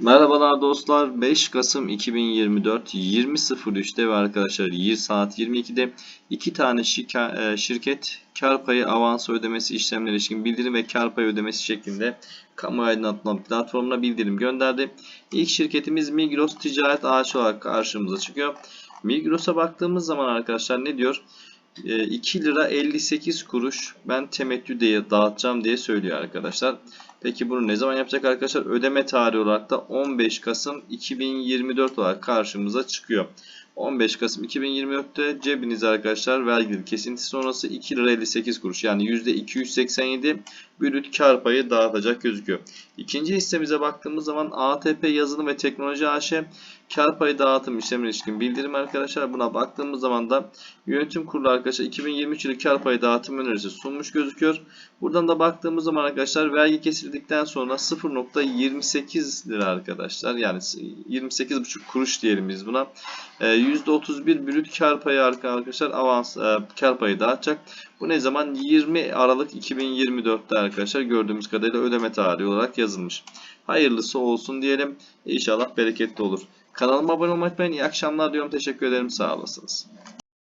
Merhabalar dostlar. 5 Kasım 2024 20.03'te ve arkadaşlar 20 saat 22'de iki tane e, şirket kar payı avans ödemesi işlemleri ilişkin bildirim ve kar payı ödemesi şeklinde kamu aydınlatma platformuna bildirim gönderdi. İlk şirketimiz Migros Ticaret AŞ olarak karşımıza çıkıyor. Migros'a baktığımız zaman arkadaşlar ne diyor? E, 2 lira 58 kuruş ben temettü diye dağıtacağım diye söylüyor arkadaşlar. Peki bunu ne zaman yapacak arkadaşlar? Ödeme tarihi olarak da 15 Kasım 2024 olarak karşımıza çıkıyor. 15 Kasım 2024'te cebinize arkadaşlar vergi kesintisi sonrası 2 lira 58 kuruş yani %287 brüt kar payı dağıtacak gözüküyor. İkinci hissemize baktığımız zaman ATP Yazılım ve Teknoloji AŞ kar payı dağıtım işlemine ilişkin bildirim arkadaşlar. Buna baktığımız zaman da yönetim kurulu arkadaşlar 2023 yılı kar payı dağıtım önerisi sunmuş gözüküyor. Buradan da baktığımız zaman arkadaşlar vergi kesildikten sonra 0.28 lira arkadaşlar. Yani 28,5 kuruş diyelim biz buna. Ee, %31 brüt kar payı arkadaşlar avans e, kar payı dağıtacak. Bu ne zaman? 20 Aralık 2024'te arkadaşlar gördüğümüz kadarıyla ödeme tarihi olarak yazılmış. Hayırlısı olsun diyelim. İnşallah bereketli olur. Kanalıma abone olmayı unutmayın. İyi akşamlar diyorum. Teşekkür ederim. Sağ olasınız.